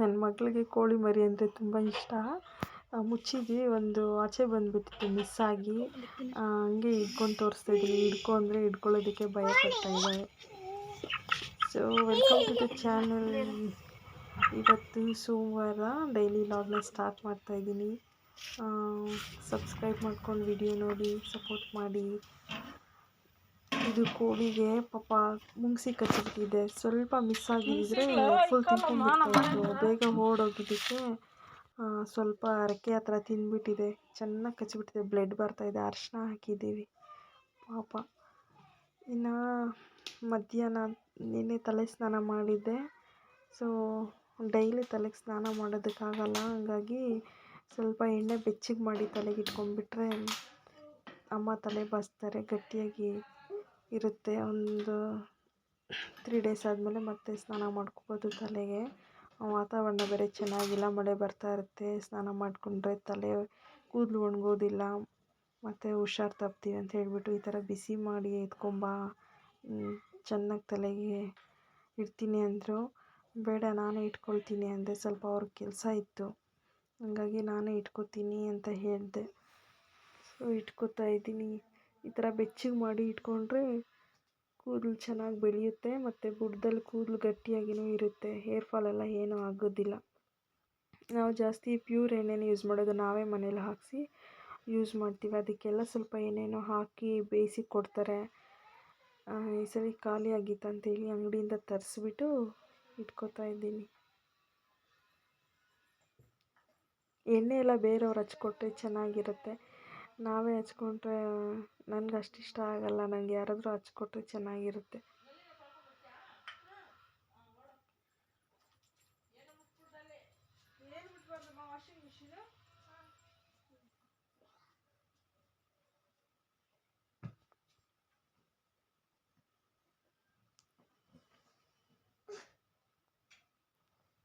ನನ್ನ ಮಗಳಿಗೆ ಕೋಳಿ ಮರಿ ಅಂದರೆ ತುಂಬ ಇಷ್ಟ. ಮುಚ್ಚಿದ್ವಿ, ಒಂದು ಆಚೆ ಬಂದುಬಿಟ್ಟಿತ್ತು ಮಿಸ್ ಆಗಿ. ಹಂಗೆ ಹಿಡ್ಕೊಂಡು ತೋರಿಸ್ತಾ ಇದ್ದೀನಿ ಹಿಡ್ಕೊ ಅಂದರೆ ಹಿಡ್ಕೊಳ್ಳೋದಕ್ಕೆ ಭಯ ಪಡ್ತಾ ಇದ್ದಾವೆ so welcome to the channel ಇವತ್ತು ಸೋಮವಾರ ಡೈಲಿ ಲಾಗ್ನ ಸ್ಟಾರ್ಟ್ ಮಾಡ್ತಾ ಇದ್ದೀನಿ. ಸಬ್ಸ್ಕ್ರೈಬ್ ಮಾಡ್ಕೊಂಡು ವಿಡಿಯೋ ನೋಡಿ ಸಪೋರ್ಟ್ ಮಾಡಿ. ಇದು ಕೋಳಿಗೆ ಪಾಪ ಮುಂಗ್ಸಿ ಕಚ್ಚಿಬಿಟ್ಟಿದೆ ಸ್ವಲ್ಪ ಮಿಸ್ ಆಗಿದ್ದರೆ ಫುಲ್ ತಿನ್ಕೊಂಡ್ಬಿಡ್ತಾಯಿತ್ತು ಬೇಗ ಓಡೋಗಿದ್ದಕ್ಕೆ ಸ್ವಲ್ಪ ರೆಕ್ಕೆ ಹತ್ರ ತಿಂದ್ಬಿಟ್ಟಿದೆ. ಚೆನ್ನಾಗಿ ಕಚ್ಚಿಬಿಟ್ಟಿದೆ. ಬ್ಲಡ್ ಬರ್ತಾಯಿದೆ. ಅರಿಶಿನ ಹಾಕಿದ್ದೀವಿ. ಪಾಪ. ಇನ್ನು ಮಧ್ಯಾಹ್ನ ನಿನ್ನೆ ತಲೆ ಸ್ನಾನ ಮಾಡಿದ್ದೆ. ಸೊ ಡೈಲಿ ತಲೆಗೆ ಸ್ನಾನ ಮಾಡೋದಕ್ಕಾಗಲ್ಲ. ಹಂಗಾಗಿ ಸ್ವಲ್ಪ ಎಣ್ಣೆ ಬೆಚ್ಚಗೆ ಮಾಡಿ ತಲೆಗೆ ಇಟ್ಕೊಂಡ್ಬಿಟ್ರೆ ಅಮ್ಮ ತಲೆ ಬಾಚ್ತಾರೆ. ಗಟ್ಟಿಯಾಗಿ ಇರುತ್ತೆ. ಒಂದು ತ್ರೀ ಡೇಸ್ ಆದಮೇಲೆ ಮತ್ತೆ ಸ್ನಾನ ಮಾಡ್ಕೋಬೋದು ತಲೆಗೆ. ವಾತಾವರಣ ಬೇರೆ ಚೆನ್ನಾಗಿಲ್ಲ, ಮಳೆ ಬರ್ತಾ ಇರುತ್ತೆ. ಸ್ನಾನ ಮಾಡಿಕೊಂಡ್ರೆ ತಲೆ ಕೂದಲು ಒಣಗೋದಿಲ್ಲ. ಮತ್ತು ಹುಷಾರು ತಪ್ತೀವಿ ಅಂತ ಹೇಳಿಬಿಟ್ಟು ಈ ಥರ ಬಿಸಿ ಮಾಡಿ ಎತ್ಕೊಂಬಾ ಚೆನ್ನಾಗಿ ತಲೆಗೆ ಇಡ್ತೀನಿ ಅಂದರು. ಬೇಡ, ನಾನೇ ಇಟ್ಕೊಳ್ತೀನಿ ಅಂದೆ. ಸ್ವಲ್ಪ ಅವ್ರ ಕೆಲಸ ಇತ್ತು. ಹಾಗಾಗಿ ನಾನೇ ಇಟ್ಕೋತೀನಿ ಅಂತ ಹೇಳಿದೆ. ಸೊ ಇಟ್ಕೋತಾ ಇದ್ದೀನಿ. ಈ ಥರ ಬೆಚ್ಚಗೆ ಮಾಡಿ ಇಟ್ಕೊಂಡ್ರೆ ಕೂದಲು ಚೆನ್ನಾಗಿ ಬೆಳೆಯುತ್ತೆ, ಮತ್ತು ಬುಡದಲ್ಲಿ ಕೂದಲು ಗಟ್ಟಿಯಾಗಿಯೂ ಇರುತ್ತೆ ಹೇರ್ ಫಾಲ್ ಎಲ್ಲ ಏನೂ ಆಗೋದಿಲ್ಲ. ನಾವು ಜಾಸ್ತಿ ಪ್ಯೂರ್ ಎಣ್ಣೆನೇ ಯೂಸ್ ಮಾಡೋದು ನಾವೇ ಮನೇಲಿ ಹಾಕಿಸಿ ಯೂಸ್ ಮಾಡ್ತೀವಿ. ಅದಕ್ಕೆಲ್ಲ ಸ್ವಲ್ಪ ಏನೇನೋ ಹಾಕಿ ಬೇಯಿಸಿ ಕೊಡ್ತಾರೆ. ಈ ಸರಿ ಖಾಲಿ ಆಗಿತ್ತು ಅಂತೇಳಿ ಅಂಗಡಿಯಿಂದ ತರಿಸ್ಬಿಟ್ಟು ಇಟ್ಕೋತಾ ಇದ್ದೀನಿ. ಎಣ್ಣೆ ಎಲ್ಲ ಬೇರೆಯವ್ರು ಹಚ್ಕೊಟ್ರೆ ಚೆನ್ನಾಗಿರುತ್ತೆ. ನಾವೇ ಹಚ್ಕೊಂಡ್ರೆ ನನ್ಗೆ ಅಷ್ಟು ಇಷ್ಟ ಆಗಲ್ಲ ನನಗೆ ಯಾರಾದರೂ ಹಚ್ಕೊಟ್ರೆ ಚೆನ್ನಾಗಿರುತ್ತೆ.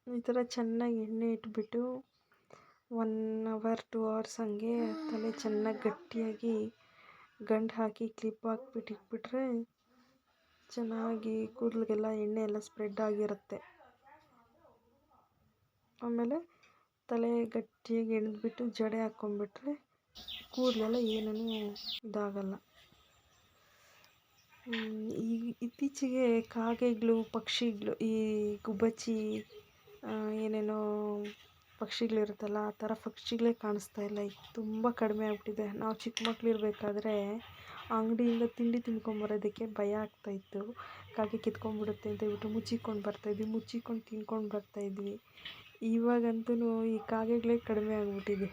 ಈ ಥರ ಚೆನ್ನಾಗಿ ಎಣ್ಣೆ ಇಟ್ಬಿಟ್ಟು ಒನ್ ಅವರ್, ಟು ಅವರ್ಸ್ ಹಂಗೆ ತಲೆ ಚೆನ್ನಾಗಿ ಗಟ್ಟಿಯಾಗಿ ಗಂಟು ಹಾಕಿ ಕ್ಲಿಪ್ ಹಾಕ್ಬಿಟ್ಟು ಇಟ್ಬಿಟ್ರೆ ಚೆನ್ನಾಗಿ ಕೂದಲಿಗೆಲ್ಲ ಎಣ್ಣೆ ಎಲ್ಲ ಸ್ಪ್ರೆಡ್ ಆಗಿರುತ್ತೆ. ಆಮೇಲೆ ತಲೆ ಗಟ್ಟಿಯಾಗಿ ಎಳೆದ್ಬಿಟ್ಟು ಜಡೆ ಹಾಕ್ಕೊಂಬಿಟ್ರೆ ಕೂದಲೆಲ್ಲ ಏನೂ ಇದಾಗಲ್ಲ. ಈ ಇತ್ತೀಚೆಗೆ ಕಾಗೆಗಳು, ಪಕ್ಷಿಗಳು, ಈ ಗುಬ್ಬಚ್ಚಿ ಏನೇನೋ ಪಕ್ಷಿಗಳಿರುತ್ತಲ್ಲ, ಆ ಥರ ಪಕ್ಷಿಗಳೇ ಕಾಣಿಸ್ತಾ ಇಲ್ಲ. ಈಗ ತುಂಬ ಕಡಿಮೆ ಆಗಿಬಿಟ್ಟಿದೆ. ನಾವು ಚಿಕ್ಕ ಮಕ್ಕಳಿರ್ಬೇಕಾದ್ರೆ ಅಂಗಡಿಯಿಂದ ತಿಂಡಿ ತಿನ್ಕೊಂಬರೋದಕ್ಕೆ ಭಯ ಆಗ್ತಾಯಿತ್ತು ಕಾಗೆ ಕಿತ್ಕೊಂಡ್ಬಿಡುತ್ತೆ ಅಂತ ಹೇಳ್ಬಿಟ್ಟು ಮುಚ್ಚಿಕೊಂಡು ಬರ್ತಾಯಿದ್ವಿ ಮುಚ್ಚಿಕೊಂಡು ತಿನ್ಕೊಂಡು ಬರ್ತಾಯಿದ್ವಿ ಇವಾಗಂತೂ ಈ ಕಾಗೆಗಳೇ ಕಡಿಮೆ ಆಗಿಬಿಟ್ಟಿದೆ.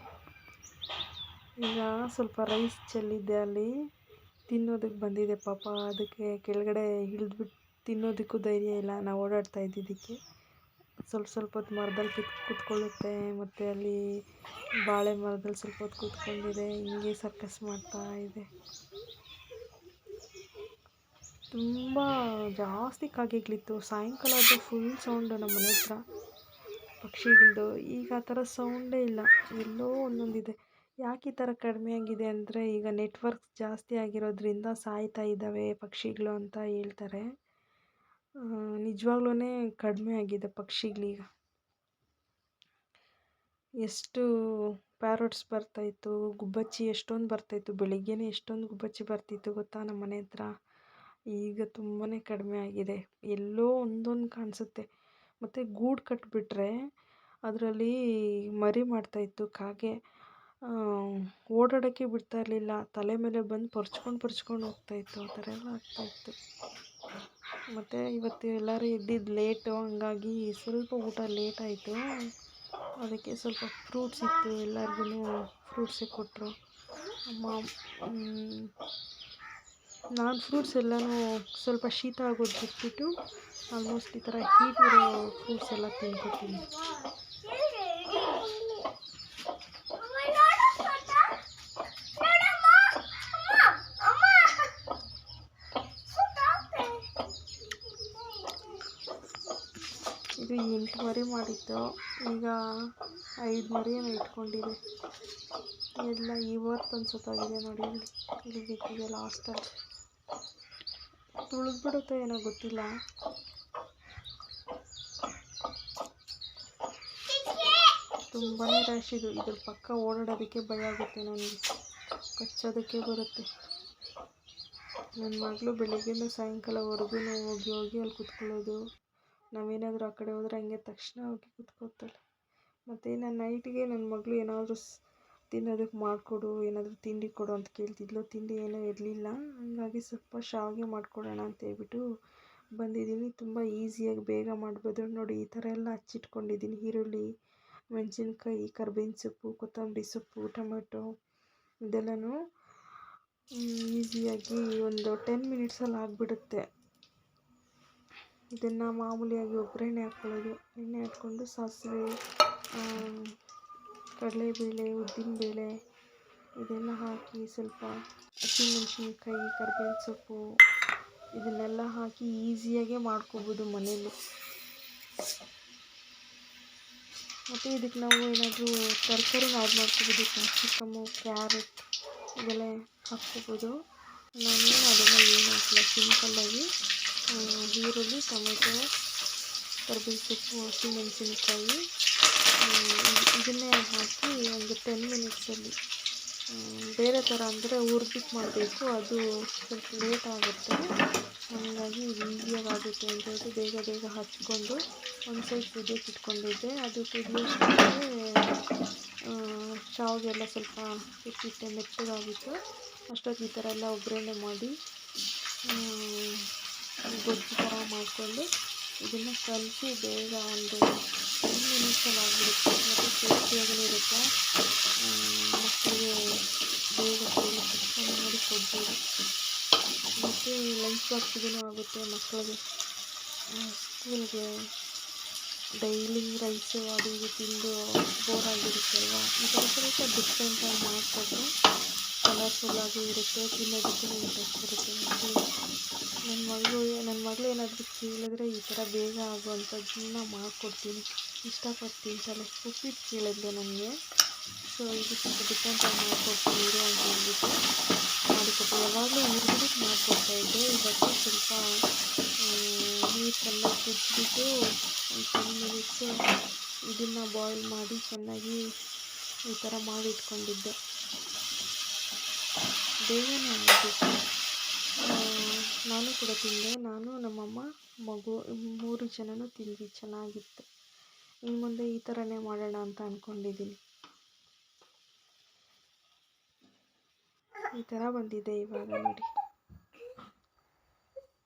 ಈಗ ಸ್ವಲ್ಪ ರೈಸ್ ಚೆಲ್ಲಿದ್ದೆ ಅಲ್ಲಿ. ತಿನ್ನೋದಕ್ಕೆ ಬಂದಿದೆ ಪಾಪ. ಅದಕ್ಕೆ ಕೆಳಗಡೆ ಇಳಿದ್ಬಿಟ್ಟು ತಿನ್ನೋದಕ್ಕೂ ಧೈರ್ಯ ಇಲ್ಲ. ನಾವು ಓಡಾಡ್ತಾ ಇದ್ದಿದ್ದಕ್ಕೆ. ಸ್ವಲ್ಪ ಸ್ವಲ್ಪ ಹೊತ್ತು ಮರದಲ್ಲಿ ಕಿತ್ ಕೂತ್ಕೊಳ್ಳುತ್ತೆ ಮತ್ತು ಅಲ್ಲಿ ಬಾಳೆ ಮರದಲ್ಲಿ ಸ್ವಲ್ಪ ಹೊತ್ತು ಕೂತ್ಕೊಂಡಿದೆ, ಹಿಂಗೆ ಸರ್ಕಸ್ ಮಾಡ್ತಾ ಇದೆ. ತುಂಬ ಜಾಸ್ತಿ ಕಾಗೆಗಳಿತ್ತು. ಸಾಯಂಕಾಲ ಅದು ಫುಲ್ ಸೌಂಡು ನಮ್ಮ ಮನೆ ಹತ್ರ. ಪಕ್ಷಿಗಳದ್ದು ಈಗ ಆ ಥರ ಸೌಂಡೇ ಇಲ್ಲ. ಎಲ್ಲೋ ಒಂದೊಂದಿದೆ. ಯಾಕೆ ಈ ಥರ ಕಡಿಮೆ ಆಗಿದೆ ಅಂದರೆ ಈಗ ನೆಟ್ವರ್ಕ್ ಜಾಸ್ತಿ ಆಗಿರೋದ್ರಿಂದ ಸಾಯ್ತಾ ಇದ್ದಾವೆ ಪಕ್ಷಿಗಳು ಅಂತ ಹೇಳ್ತಾರೆ. ನಿಜವಾಗ್ಲೂ ಕಡಿಮೆ ಆಗಿದೆ ಪಕ್ಷಿಗಳೀಗ ಎಷ್ಟು ಪ್ಯಾರೋಟ್ಸ್ ಬರ್ತಾಯಿತ್ತು, ಗುಬ್ಬಚ್ಚಿ ಎಷ್ಟೊಂದು ಬರ್ತಾಯಿತ್ತು ಬೆಳಗ್ಗೆಯೇ ಎಷ್ಟೊಂದು ಗುಬ್ಬಚ್ಚಿ ಬರ್ತಿತ್ತು ಗೊತ್ತಾ ನಮ್ಮ ಮನೆ ಹತ್ರ? ಈಗ ತುಂಬಾ ಕಡಿಮೆ ಆಗಿದೆ. ಎಲ್ಲೋ ಒಂದೊಂದು ಕಾಣಿಸುತ್ತೆ. ಮತ್ತು ಗೂಡು ಕಟ್ಟಿಬಿಟ್ರೆ ಅದರಲ್ಲಿ ಮರಿ ಮಾಡ್ತಾಯಿತ್ತು ಕಾಗೆ. ಓಡಾಡೋಕ್ಕೆ ಬಿಡ್ತಾ ಇರಲಿಲ್ಲ. ತಲೆ ಮೇಲೆ ಬಂದು ಪರ್ಚ್ಕೊಂಡು ಪರ್ಚ್ಕೊಂಡು ಹೋಗ್ತಾಯಿತ್ತು. ಆ ಥರ ಎಲ್ಲ ಆಗ್ತಾಯಿತ್ತು. ಮತ್ತು ಇವತ್ತು ಎಲ್ಲರೂ ಎದ್ದಿದ್ದು ಲೇಟು ಹಂಗಾಗಿ ಸ್ವಲ್ಪ ಊಟ ಲೇಟ್ ಆಯಿತು. ಅದಕ್ಕೆ ಸ್ವಲ್ಪ ಫ್ರೂಟ್ಸ್ ಇತ್ತು ಎಲ್ಲರಿಗೂ ಫ್ರೂಟ್ಸೇ ಕೊಟ್ಟರು ಅಮ್ಮ ನಾನು ಫ್ರೂಟ್ಸ್ ಎಲ್ಲನೂ ಸ್ವಲ್ಪ ಶೀತ ಆಗೋದು ಬಿಟ್ಬಿಟ್ಟು ಆಲ್ಮೋಸ್ಟ್ ಈ ಥರ ಹೀಟ್ ಇರೋ ಫ್ರೂಟ್ಸ್ ಎಲ್ಲ ತಿನ್ಕೋತೀನಿ ಮಾಡಿತ್ತು ಈಗ ಐದು ಮರಿಯನ್ನು ಇಟ್ಕೊಂಡಿದೆ. ಎಲ್ಲ ಇವತ್ತು ಅನ್ಸುತ್ತಾಗಿದೆ ನೋಡಿ. ಇಲ್ಲಿ ಬಿದ್ದಿದೆ ಲಾಸ್ಟಲ್ಲಿ ತುಳಿದ್ಬಿಡುತ್ತೋ ಏನೋ ಗೊತ್ತಿಲ್ಲ. ತುಂಬಾ ರ್ಯಾಶ್ ಇದು. ಇದ್ರ ಪಕ್ಕ ಓಡಾಡೋದಕ್ಕೆ ಭಯ ಆಗುತ್ತೆ ನನಗೆ. ಕಚ್ಚೋದಕ್ಕೆ ಬರುತ್ತೆ. ನನ್ನ ಮಗಳು ಬೆಳಗ್ಗೆಯಿಂದ ಸಾಯಂಕಾಲವರೆಗೂ ಹೋಗಿ ಹೋಗಿ ಅಲ್ಲಿ ಕೂತ್ಕೊಳ್ಳೋದು. ನಾವೇನಾದರೂ ಆ ಕಡೆ ಹೋದರೆ ಹಂಗೆ ತಕ್ಷಣ ಹೋಗಿ ಕೂತ್ಕೋತಾಳೆ ಮತ್ತು ನಾನು ನೈಟಿಗೆ ನನ್ನ ಮಗಳು ಏನಾದರೂ ಸ್ ತಿನ್ನೋದಕ್ಕೆ ಮಾಡಿಕೊಡು, ಏನಾದರೂ ತಿಂಡಿ ಕೊಡು ಅಂತ ಕೇಳ್ತಿದ್ಲು. ತಿಂಡಿ ಏನೂ ಇರಲಿಲ್ಲ. ಹಾಗಾಗಿ ಸ್ವಲ್ಪ ಶಾವಿಗೆ ಮಾಡಿಕೊಡೋಣ ಅಂತ ಹೇಳ್ಬಿಟ್ಟು ಬಂದಿದ್ದೀನಿ. ತುಂಬ ಈಸಿಯಾಗಿ ಬೇಗ ಮಾಡ್ಬೋದು. ನೋಡಿ ಈ ಥರ ಎಲ್ಲ ಹಚ್ಚಿಟ್ಕೊಂಡಿದ್ದೀನಿ. ಈರುಳ್ಳಿ, ಮೆಣಸಿನ್ಕಾಯಿ, ಕರ್ಬೇವಿನ ಸೊಪ್ಪು, ಕೊತ್ತಂಬರಿ ಸೊಪ್ಪು, ಟೊಮೆಟೊ ಇದೆಲ್ಲನೂ ಈಸಿಯಾಗಿ ಒಂದು ಟೆನ್ ಮಿನಿಟ್ಸಲ್ಲಿ ಆಗಿಬಿಡುತ್ತೆ. ಇದನ್ನು ಮಾಮೂಲಿಯಾಗಿ ಒಗ್ಗರಣೆ ಹಾಕ್ಕೊಳ್ಳೋದು ಎಣ್ಣೆ ಹಾಕ್ಕೊಂಡು ಸಾಸಿವೆ ಕಡಲೆಬೇಳೆ, ಉದ್ದಿನಬೇಳೆ ಇದೆಲ್ಲ ಹಾಕಿ ಸ್ವಲ್ಪ ಹಸಿಮೆಣ್ಸಿನ್ಕಾಯಿ, ಕರ್ಬೇವಿನ ಸೊಪ್ಪು ಇದನ್ನೆಲ್ಲ ಹಾಕಿ ಈಸಿಯಾಗೆ ಮಾಡ್ಕೋಬೋದು ಮನೇಲಿ. ಮತ್ತು ಇದಕ್ಕೆ ನಾವು ಏನಾದರೂ ತರಕಾರಿ ಆ್ಯಡ್ ಮಾಡ್ಕೋಬೋದು ಕ್ಯಾಪ್ಸಿಕಮ್ಮು ಕ್ಯಾರೆಟ್ ಇದೆಲ್ಲ ಹಾಕ್ಕೋಬೋದು. ನಾನು ಅದೆಲ್ಲ ಏನು ಹಾಕಿಲ್ಲ ಸಿಂಪಲ್ಲಾಗಿ. ಈರುಳ್ಳಿ ಟೊಮೆಟೊ ಕರ್ಬೇಸೊಪ್ಪು ಸೊಪ್ಪು ಹಸಿಮೆಣಸಿನ್ಕಾಯಿ ಇದನ್ನೇ ಹಾಕಿ ಒಂದು ಟೆನ್ ಮಿನಿಟ್ಸಲ್ಲಿ ಬೇರೆ ಥರ ಅಂದರೆ ಹುರ್ದಿಟ್ಟು ಮಾಡಬೇಕು. ಅದು ಸ್ವಲ್ಪ ಲೇಟ್ ಆಗುತ್ತೆ. ಹಾಗಾಗಿ ಆಗುತ್ತೆ ಅಂತ ಹೇಳಿ ಬೇಗ ಬೇಗ ಹಚ್ಕೊಂಡು ಒಂದು ಸೈಡ್ ಕುದಿಯೋಕೆ ಇಟ್ಕೊಂಡಿದ್ದೆ. ಅದು ಕುದಿಯೋಷ್ಟೊತ್ತಿಗೆ ಶಾವಿಗೆಲ್ಲ ಸ್ವಲ್ಪ ಇಟ್ಟಿಟ್ಟೆ ಮೆತ್ತಗಾಗಿತ್ತು ಅಷ್ಟೊತ್ತಿಗೆ ಈ ಥರ ಎಲ್ಲ ಒಗ್ಗರಣೆ ಮಾಡಿ ಗೊಜ್ಜು ಥರ ಮಾಡಿಕೊಂಡು ಇದನ್ನು ಕಲಸಿ ಬೇಗ ಒಂದು ಒಂದು ಆಗಿಬಿಡುತ್ತೆ ಮತ್ತು ಟೇಸ್ಟಿಯಾಗೂ ಇರುತ್ತೆ ಮಕ್ಕಳಿಗೆ ಬೇಗ ಬೇಗ ಮಾಡಿ ಕೊಡ್ಬೋದು. ಮತ್ತು ಲಂಚ್ ಬಾಕ್ಸಿಗೂ ಆಗುತ್ತೆ ಮಕ್ಕಳಿಗೆ. ಸ್ಕೂಲ್ಗೆ ಡೈಲಿ ರೈಸು ಅದು ತಿಂದು ಬೋರ್ ಆಗಿರುತ್ತಲ್ವ? ಮತ್ತು ಸ್ವಲ್ಪ ಡಿಫ್ರೆಂಟಾಗಿ ಮಾಡಿಕೊಟ್ರೆ ಕಲರ್ಫುಲ್ಲಾಗೂ ಇರುತ್ತೆ ತಿನ್ನೋದಕ್ಕೂ ಇಂಟ್ರೆಸ್ಟ್ ಬರುತ್ತೆ. ನನ್ನ ಮಗಳು ನನ್ನ ಮಗಳು ಏನಾದರೂ ಕೇಳಿದ್ರೆ ಈ ಥರ ಬೇಗ ಆಗುವಂಥದ್ದನ್ನ ಮಾಡಿಕೊಡ್ತೀನಿ ಇಷ್ಟಪಟ್ಟು ತಿಂತಾಳೆ ಉಪ್ಪಿಟ್ಟು ಕೇಳಿದ್ಲು ನನಗೆ. ಸೊ ಇದು ಸ್ವಲ್ಪ ಡಿಫ್ರೆಂಟಾಗಿ ಮಾಡಿಕೊಡ್ತೀನಿ ಇರು ಅಂತ ಹೇಳ್ಬಿಟ್ಟು ಮಾಡಿಕೊಟ್ಟೆ ಯಾವಾಗಲೂ ಹುರ್ದ್ಬಿಟ್ಟು ಮಾಡಿಕೊಡ್ತಾಯಿದ್ದೆ ಇವತ್ತು ಸ್ವಲ್ಪ ನೀರು ಚೆನ್ನಾಗಿ ಕುದಿಸ್ಬಿಟ್ಟು ಟೆನ್ ಮಿನಿಟ್ಸು ಇದನ್ನು ಬಾಯ್ಲ್ ಮಾಡಿ ಚೆನ್ನಾಗಿ ಈ ಥರ ಮಾಡಿ ಇಟ್ಕೊಂಡಿದ್ದೆ ಬೇಗನೆ ಆಗಿಬಿಟ್ಟು ನಾನು ಕೂಡ ತಿಂದೆ. ನಾನು, ನಮ್ಮಮ್ಮ, ಮಗು, ಮೂರು ಜನನೂ ತಿಂದ್ವಿ. ಚೆನ್ನಾಗಿತ್ತು. ಇನ್ನು ಮುಂದೆ ಈ ಥರನೇ ಮಾಡೋಣ ಅಂತ ಅಂದ್ಕೊಂಡಿದ್ದೀನಿ ಈ ಥರ ಬಂದಿದೆ ಇವಾಗ ನೋಡಿ.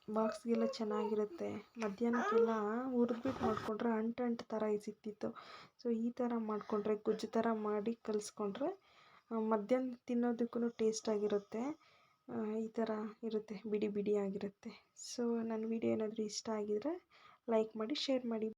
ಬಾಕ್ಸ್ಗೆಲ್ಲ ಚೆನ್ನಾಗಿರುತ್ತೆ. ಮಧ್ಯಾಹ್ನಕ್ಕೆಲ್ಲ ಹುರಿದ್ಬಿಟ್ಟು ಮಾಡಿಕೊಂಡ್ರೆ ಅಂಟು ಅಂಟು ಥರ ಸಿಗ್ತಿತ್ತು ಸೊ ಈ ಥರ ಮಾಡಿಕೊಂಡ್ರೆ, ಗೊಜ್ಜು ಥರ ಮಾಡಿ ಕಲಿಸ್ಕೊಂಡ್ರೆ ಮಧ್ಯಾಹ್ನ ತಿನ್ನೋದಕ್ಕೂ ಟೇಸ್ಟಾಗಿರುತ್ತೆ ಈ ಥರ ಇರುತ್ತೆ, ಬಿಡಿ ಬಿಡಿಯಾಗಿರುತ್ತೆ ಸೊ ನನ್ನ ವೀಡಿಯೋ ಏನಾದರೂ ಇಷ್ಟ ಆಗಿದ್ದರೆ ಲೈಕ್ ಮಾಡಿ ಶೇರ್ ಮಾಡಿ.